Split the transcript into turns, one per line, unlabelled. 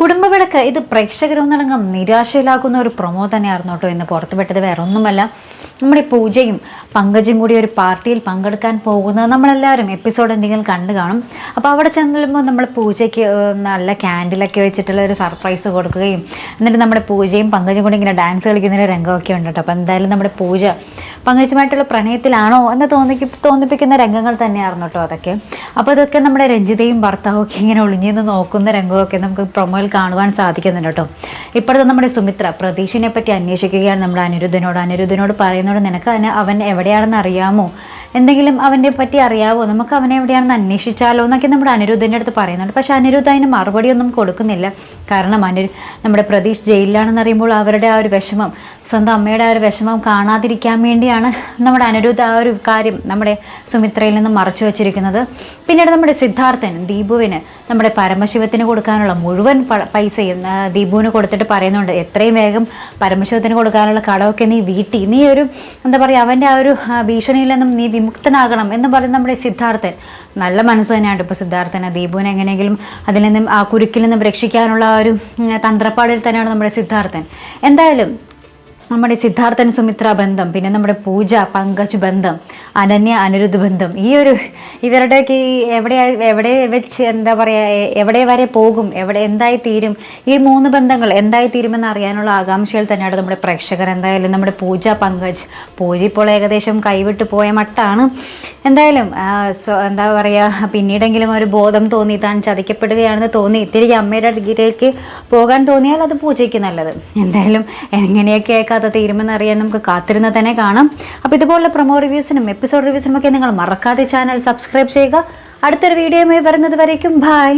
കുടുംബവിളക്ക്. ഇത് പ്രേക്ഷകരൊന്നടങ്കം നിരാശയിലാക്കുന്ന ഒരു പ്രൊമോ തന്നെയായിരുന്നു കേട്ടോ ഇന്ന് പുറത്തുവിട്ടത്. വേറെ ഒന്നുമല്ല നമ്മുടെ പൂജയും പങ്കജും കൂടി ഒരു പാർട്ടിയിൽ പങ്കെടുക്കാൻ പോകുന്നത് നമ്മളെല്ലാവരും എപ്പിസോഡ് എന്തെങ്കിലും കണ്ടു കാണും. അപ്പോൾ അവിടെ ചെല്ലുമ്പോൾ നമ്മൾ പൂജയ്ക്ക് നല്ല ക്യാൻഡിലൊക്കെ വെച്ചിട്ടുള്ള ഒരു സർപ്രൈസ് കൊടുക്കുകയും എന്നിട്ട് നമ്മുടെ പൂജയും പങ്കജും കൂടി ഇങ്ങനെ ഡാൻസ് കളിക്കുന്ന ഒരു രംഗമൊക്കെ ഉണ്ട് കേട്ടോ. അപ്പോൾ എന്തായാലും നമ്മുടെ പൂജ പങ്കജുമായിട്ടുള്ള പ്രണയത്തിലാണോ എന്ന് തോന്നിക്ക് തോന്നിപ്പിക്കുന്ന രംഗങ്ങൾ തന്നെയായിരുന്നു കേട്ടോ അതൊക്കെ. അപ്പോൾ അതൊക്കെ നമ്മുടെ രഞ്ജിതയും ഭർത്താവും ഒക്കെ ഇങ്ങനെ ഒളിഞ്ഞു നിന്ന് നോക്കുന്ന രംഗമൊക്കെ നമുക്ക് പ്രൊമോയിൽ കാണുവാൻ സാധിക്കുന്നുണ്ട് കേട്ടോ. ഇപ്പോഴത്തെ നമ്മുടെ സുമിത്ര പ്രതീക്ഷിനെ പറ്റി അന്വേഷിക്കുകയാണ് നമ്മുടെ അനിരുദ്ധനോട്. അനിരുദ്ധനോട് പറയുന്നോട് നിനക്ക് അവൻ എവിടെയാണെന്ന് അറിയാമോ? എന്തെങ്കിലും അവനെ പറ്റി അറിയാവോ? നമുക്ക് അവനെ എവിടെയാണെന്ന് അന്വേഷിച്ചാലോ എന്നൊക്കെ നമ്മുടെ അനിരുദ്ധന്റെ അടുത്ത് പറയുന്നുണ്ട്. പക്ഷേ അനിരുദ്ധ അതിന് മറുപടിയൊന്നും കൊടുക്കുന്നില്ല. കാരണം അനിരു നമ്മുടെ പ്രതീഷ് ജയിലിലാണെന്ന് അറിയുമ്പോൾ അവരുടെ ആ ഒരു വിഷമം സ്വന്തം അമ്മയുടെ ആ ഒരു വിഷമം കാണാതിരിക്കാൻ വേണ്ടിയാണ് നമ്മുടെ അനിരുദ്ധ ആ ഒരു കാര്യം നമ്മുടെ സുമിത്രയിൽ നിന്ന് മറച്ചു വച്ചിരിക്കുന്നത്. പിന്നീട് നമ്മുടെ സിദ്ധാർത്ഥൻ ദീപുവിന് നമ്മുടെ പരമശിവത്തിന് കൊടുക്കാനുള്ള മുഴുവൻ പൈസയും ദീപുവിന് കൊടുത്തിട്ട് പറയുന്നുണ്ട് എത്രയും വേഗം പരമശിവത്തിന് കൊടുക്കാനുള്ള കടമൊക്കെ നീ വീട്ടി. നീ ഒരു എന്താ പറയുക അവന്റെ ആ ഒരു ഭീഷണിയിൽ നിന്നും നീ വിമുക്തനാകണം എന്ന് പറയുന്ന നമ്മുടെ സിദ്ധാർത്ഥൻ. നല്ല മനസ്സ് തന്നെയാണ് ഇപ്പോൾ സിദ്ധാർത്ഥന്. ദീപുവിനെ എങ്ങനെയെങ്കിലും അതിൽ നിന്നും ആ കുരുക്കിൽ നിന്നും രക്ഷിക്കാനുള്ള ഒരു തന്ത്രപ്പാടിൽ തന്നെയാണ് നമ്മുടെ സിദ്ധാർത്ഥൻ. എന്തായാലും നമ്മുടെ സിദ്ധാർത്ഥൻ സുമിത്ര ബന്ധം പിന്നെ നമ്മുടെ പൂജ പങ്കജ് ബന്ധം അനന്യ അനിരുദ്ധ ബന്ധം ഈ ഒരു ഇവരുടെയൊക്കെ ഈ എവിടെ എവിടെ വെച്ച് എന്താ പറയുക എവിടെ വരെ പോകും എവിടെ എന്തായി തീരും ഈ മൂന്ന് ബന്ധങ്ങൾ എന്തായി തീരുമെന്ന് അറിയാനുള്ള ആകാംക്ഷയിൽ തന്നെയാണ് നമ്മുടെ പ്രേക്ഷകർ എന്തായാലും നമ്മുടെ പൂജ പങ്കജ് പൂജ ഇപ്പോൾ ഏകദേശം കൈവിട്ട് പോയ മട്ടാണ്. എന്തായാലും എന്താ പറയുക പിന്നീടെങ്കിലും ഒരു ബോധം തോന്നി താൻ ചതിക്കപ്പെടുകയാണെന്ന് തോന്നി തിരികെ അമ്മയുടെ അടുക്കിലേക്ക് പോകാൻ തോന്നിയാൽ അത് പൂജയ്ക്ക് നല്ലത്. എന്തായാലും എങ്ങനെയൊക്കെ കഥ തീരുമെന്ന് അറിയാൻ നമുക്ക് കാത്തിരുന്ന് തന്നെ കാണാം. അപ്പോൾ ഇതുപോലുള്ള പ്രൊമോ റിവ്യൂസിനും എപ്പിസോഡ് റിവ്യൂസിനും ഒക്കെ നിങ്ങൾ മറക്കാതെ ചാനൽ സബ്സ്ക്രൈബ് ചെയ്യുക. അടുത്തൊരു വീഡിയോയുമായി വരുന്നത് വരയ്ക്കും. ബൈ